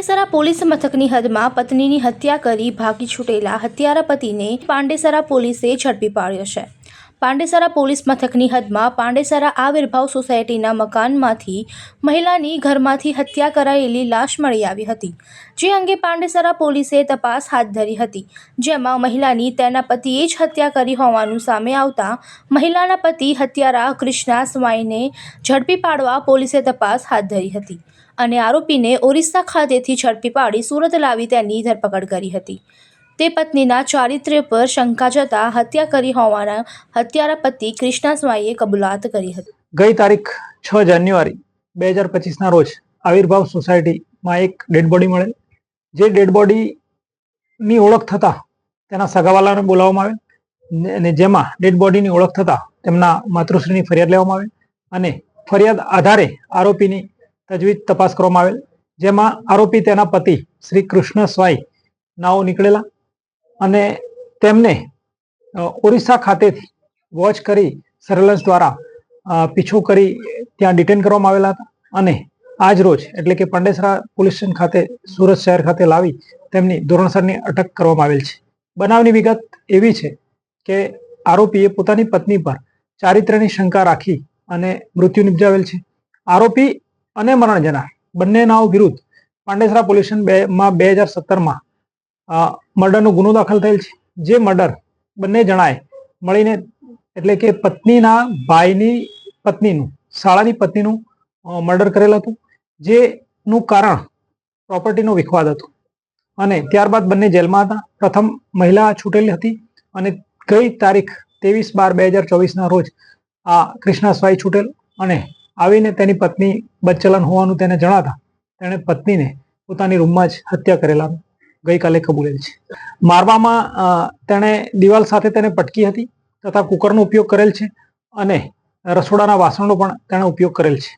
Pandesara police મથકની હદમાં પત્નીની હત્યા કરી ભાગી છૂટેલા હત્યારા પતિને પાંડેસરા પોલીસે ઝડપી પાડ્યો છે. પાંડેસરા પોલીસ મથકની હદમાં પાંડેસરા આવિર્ભાવ સોસાયટીના મકાનમાંથી મહિલાની ઘરમાંથી હત્યા કરાયેલી લાશ મળી આવી હતી, જે અંગે પાંડેસરા પોલીસે તપાસ હાથ ધરી હતી. જેમાં મહિલાની તેના પતિએ જ હત્યા કરી હોવાનું સામે આવતા મહિલાના પતિ હત્યારા કૃષ્ણા સ્વાઈને ઝડપી પાડવા પોલીસે તપાસ હાથ ધરી હતી. અને આરોપીને ઓરિસ્સા ખાતેથી ઝડપી પાડી સુરત લાવી તેની ધરપકડ કરી હતી. તે પત્નીના ચારિત્ર્ય પર શંકા જતા હત્યા કરી હોવાના હત્યારા પતિ કૃષ્ણા સ્વાઈએ કબૂલાત કરી હતી. ગઈ તારીખ છ જાન્યુઆરી બે હજાર પચીસના રોજ આવિર્ભાવ સોસાયટીમાં એક ડેડ બોડી મળેલ. જે ડેડ બોડીની ઓળખ થતાં તેના સગાવાલાને બોલાવવામાં આવેલ અને જેમાં ડેડ બોડીની ઓળખ થતાં તેમના માતૃશ્રીની ફરિયાદ લેવામાં આવે અને ફરિયાદ આધારે આરોપીની તજવીજ તપાસ કરવામાં આવેલ. જેમાં આરોપી તેના પતિ શ્રી કૃષ્ણ સ્વાઈ નાઓ નીકળેલા અને તેમને ઓરિસ્સા ખાતેથી વોચ કરી સર્વેલન્સ દ્વારા પીછું કરી ત્યાં ડિટેન કરવામાં આવેલા હતા અને આજ રોજ એટલે કે પાંડેસરા પોલીસ સ્ટેશન ખાતે, સુરત શહેર ખાતે લાવી તેમની ધોરણસરની અટક કરવામાં આવેલ છે. બનાવની વિગત એવી છે કે આરોપીએ પોતાની પત્ની પર ચારિત્ર્યની શંકા રાખી અને મૃત્યુ નિપજાવેલ છે. આરોપી અને મરણ જનાર બંનેનાઓ વિરુદ્ધ પાંડેસરા પોલીસ સ્ટેશન બે માં બે હજાર સત્તરમાં મર્ડરનો ગુનો દાખલ થયેલ છે. જે મર્ડર બંને જણાએ મળીને એટલે કે પત્નીના ભાઈની પત્નીનું, શાળાની પત્નીનું મર્ડર કરેલ હતું. જેનું કારણ પ્રોપર્ટીનો વિખવાદ હતો. અને ત્યારબાદ બંને જેલમાં હતા. પ્રથમ મહિલા છૂટેલી હતી અને ગઈ તારીખ ત્રેવીસ બાર બે હજાર ચોવીસના રોજ આ કૃષ્ણા સ્વાઈ છૂટેલ અને આવીને તેની પત્ની બદચલન હોવાનું તેને જણાતા તેણે પત્નીને પોતાની રૂમમાં જ હત્યા કરેલા ગઈકાલે કબૂલેલ છે. મારવામાં તેણે દિવાલ સાથે તેને પટકી હતી તથા કુકરનો ઉપયોગ કરેલ છે અને રસોડાના વાસણનો પણ તેણે ઉપયોગ કરેલ છે.